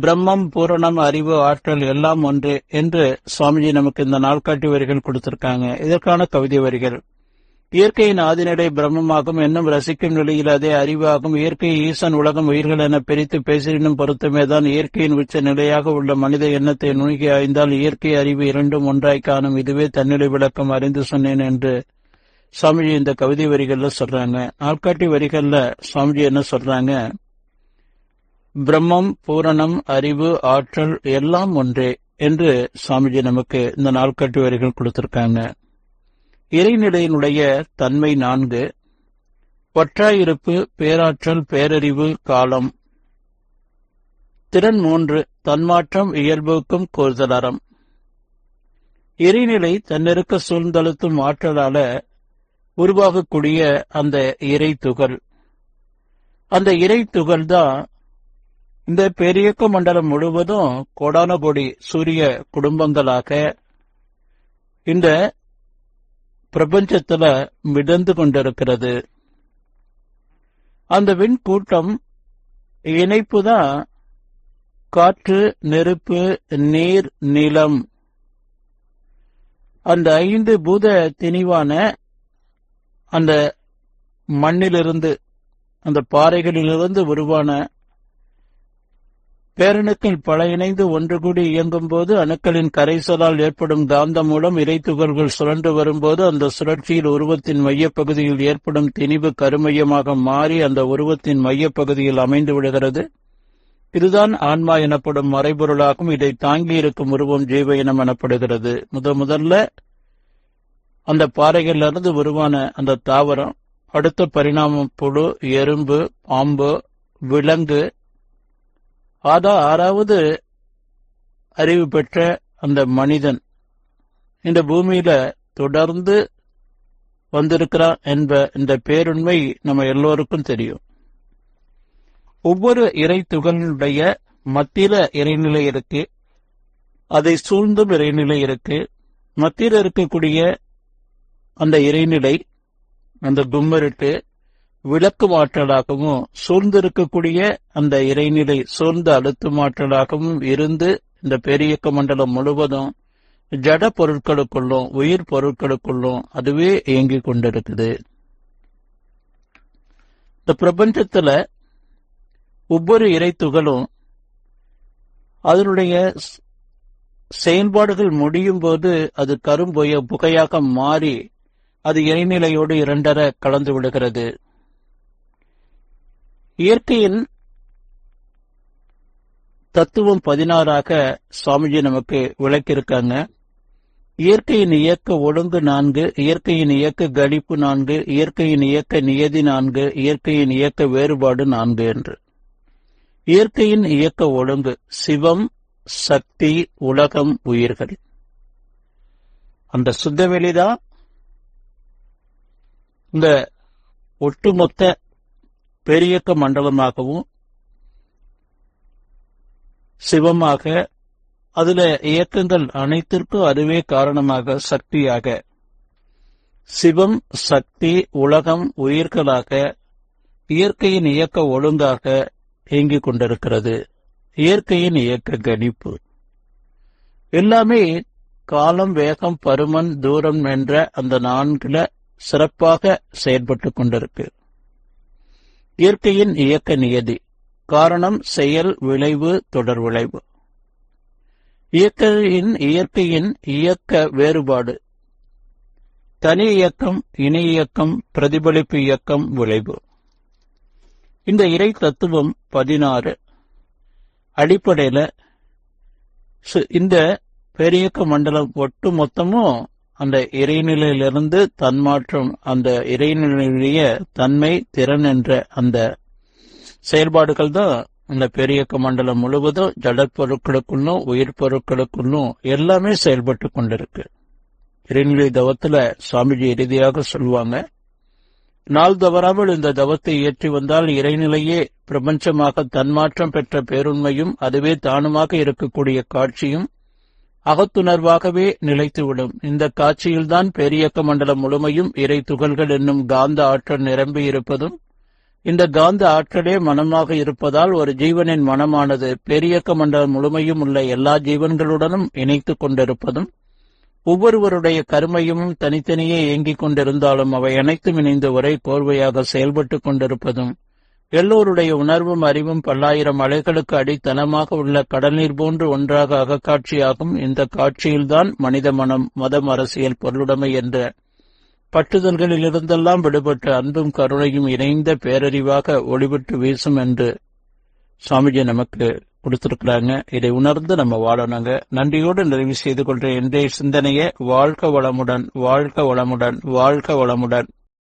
பிரம்மம் பூரணம் அறிவு ஆற்றல் எல்லாம் ஒன்று என்று சுவாமிஜி நமக்கு இந்த நாள்காட்டி வரிகள் கொடுத்திருக்காங்க. இதற்கான கவிதை வரிகள். இயற்கையின் ஆதிநடை பிரம்மமாகும் என்னும் ரசிக்கும் நிலையில் அதே அறிவாகும் இயற்கை ஈசன் உலகம் உயிர்கள் என பிரித்து பேசினும் பொருத்தமேதான் இயற்கையின் உச்ச நிலையாக உள்ள மனித எண்ணத்தை நுணுகி ஆய்ந்தால் இயற்கை அறிவு இரண்டும் ஒன்றாய் காணும். இதுவே தன்னிலை விளக்கம் அறிந்து சொன்னேன் என்று சுவாமிஜி இந்த கவிதை வரிகள்ல சொல்றாங்க. நாள்காட்டி வரிகள்ல சுவாமிஜி என்ன சொல்றாங்க? பிரம்மம் பூரணம் அறிவு ஆற்றல் எல்லாம் ஒன்றே என்று சுவாமிஜி நமக்கு இந்த நாள்காட்டி வரிகள் கொடுத்திருக்காங்க. இறைநிலையினுடைய தன்மை நான்கு. ஒற்றாயிருப்பு பேராற்றல் பேரறிவு காலம். திறன் மூன்று தன்மாற்றம் இயல்புக்கும் கோர்தலறம் இறைநிலை தன்னிருக்க சூழ்ந்தழுத்தும் ஆற்றலால உருவாகக்கூடிய அந்த இறை துகள். அந்த இறை துகள் தான் இந்த பெரியக்க மண்டலம் முழுவதும் கொடானபொடி சூரிய குடும்பங்களாக இந்த பிரபஞ்சத்துல மிதந்து கொண்டிருக்கிறது. அந்த விண் கூட்டம் இணைப்பு தான் காற்று நெருப்பு நீர் நிலம். அந்த ஐந்து பூத திணிவான அந்த மண்ணிலிருந்து அந்த பாறைகளிலிருந்து உருவான பேரணுக்கள் பல இணைந்து ஒன்று கூடி இயங்கும் போது அணுக்களின் கரைசலால் ஏற்படும் காந்தம் மூலம் இறைத்துகள்கள் சுழன்று வரும்போது அந்த சுழற்சியில் உருவத்தின் மையப்பகுதியில் ஏற்படும் திணிவு கருமையமாக மாறி அந்த உருவத்தின் மையப்பகுதியில் அமைந்து விடுகிறது இதுதான் ஆன்மா எனப்படும் மறைபொருளாகும். இதை தாங்கி இருக்கும் உருவம் ஜீவ இனம் எனப்படுகிறது. முத முதல்ல அந்த பாறைகளிலிருந்து உருவான அந்த தாவரம் அடுத்த பரிணாமம் புழு எறும்பு பாம்பு விலங்கு ஆதா ஆறாவது அறிவு பெற்ற அந்த மனிதன் இந்த பூமியில தொடர்ந்து வந்திருக்கிறான் என்ப இந்த பேருண்மை நம்ம எல்லோருக்கும் தெரியும். ஒவ்வொரு இறை துகளுடைய மத்தியில இறைநிலை இருக்கு அதை சூழ்ந்தும் இறைநிலை இருக்கு. மத்தியில இருக்கக்கூடிய அந்த இறைநிலை அந்த கும்மருட்டு விளக்குமாற்றலாகவும் சூழ்ந்திருக்கக்கூடிய அந்த இறைநிலை சூழ்ந்த அழுத்துமாற்றலாகவும் இருந்து இந்த பெரியக்க மண்டலம் முழுவதும் ஜட பொருட்களுக்குள்ளும் உயிர் பொருட்களுக்குள்ளும் அதுவே இயங்கிக் கொண்டிருக்குது. இந்த பிரபஞ்சத்துல ஒவ்வொரு இறைத்துகளும் அதனுடைய செயல்பாடுகள் முடியும் போது அது கரும்புய புகையாக மாறி அது இறைநிலையோடு இரண்டர கலந்து விடுகிறது. இயற்கையின் தத்துவம் பதினாறாக சுவாமிஜி நமக்கு விளக்கியிருக்காங்க. இயற்கையின் இயக்க ஒழுங்கு நான்கு இயற்கையின் இயக்க கணிப்பு நான்கு இயற்கையின் இயக்க நியதி நான்கு இயற்கையின் இயக்க வேறுபாடு நான்கு என்று. இயற்கையின் இயக்க ஒழுங்கு சிவம் சக்தி உலகம் உயிர்கள். அந்த சுத்தவெளிதான். இந்த ஒட்டுமொத்த பெரியக்க மண்டலமாகவும் சிவமாக அதுல இயக்கங்கள் அனைத்திற்கும் அதுவே காரணமாக சக்தியாக. சிவம் சக்தி உலகம் உயிர்களாக இயற்கையின் இயக்க ஒழுங்காக இயங்கிக் கொண்டிருக்கிறது. இயற்கையின் இயக்க கணிப்பு. எல்லாமே காலம் வேகம் பருமன் தூரம் என்ற அந்த நான்குல சிறப்பாக செயல்பட்டு கொண்டிருக்கு. இயற்கையின் இயக்க நியதி காரணம் செயல் விளைவு தொடர் விளைவு. இயற்கையின் இயற்கையின் இயக்க வேறுபாடு தனி இயக்கம் இணை இயக்கம் பிரதிபலிப்பு இயக்கம் விளைவு. இந்த இறை தத்துவம் பதினாறு. அடிப்படையில் இந்த பெரியக்க மண்டலம் ஒட்டு மொத்தமும் அந்த இறைநிலையிலிருந்து தன்மாற்றம் அந்த இறைநிலையுடைய தன்மை திறன் என்ற அந்த செயல்பாடுகள் தான் இந்த பெரியக்க மண்டலம் முழுவதும் ஜடப்பொருட்களுக்குள்ளும் உயிர் பொருட்களுக்குள்ளும் எல்லாமே செயல்பட்டு கொண்டிருக்கு. இறைநிலை தவத்துல சுவாமிஜி இறுதியாக சொல்லுவாங்க நாள் தவறாமல் இந்த தவத்தை ஏற்றி வந்தால் இறைநிலையே பிரபஞ்சமாக தன்மாற்றம் பெற்ற பேருண்மையும் அதுவே தானுமாக இருக்கக்கூடிய காட்சியும் அகத்துணர்வாகவே நிலைத்துவிடும். இந்த காட்சியில்தான் பெரியக்க மண்டலம் முழுமையும் இறை துகள்கள் என்னும் காந்த ஆற்றல் நிரம்பி இருப்பதும் இந்த காந்த ஆற்றலே மனமாக இருப்பதால் ஒரு ஜீவனின் மனமானது பெரியக்க மண்டலம் முழுமையும் உள்ள எல்லா ஜீவன்களுடனும் இணைத்துக் கொண்டிருப்பதும் ஒவ்வொருவருடைய கருமையும் தனித்தனியே இயங்கிக் கொண்டிருந்தாலும் அவை அனைத்தும் இணைந்து ஒரே கோர்வையாக செயல்பட்டுக் கொண்டிருப்பதும் எல்லோருடைய உணர்வும் அறிவும் பல்லாயிரம் அலைகளுக்கு அடித்தனமாக உள்ள கடல் நீர் போன்று ஒன்றாக அகக்காட்சியாகும் இந்த காட்சியில்தான் மனித மனம் மதம் அரசியல் பொருளுடைமை என்ற பட்டுதல்களிலிருந்தெல்லாம் விடுபட்டு அன்பும் கருணையும் இணைந்த பேரறிவாக ஒளிவிட்டு வீசும் என்று சுவாமிஜி நமக்கு கொடுத்திருக்கிறாங்க. இதை உணர்ந்து நம்ம வாழணுங்க. நன்றியோடு நிறைவு செய்து கொள்ற இன்றைய சிந்தனையை வாழ்க வளமுடன் வாழ்க வளமுடன் வாழ்க வளமுடன்.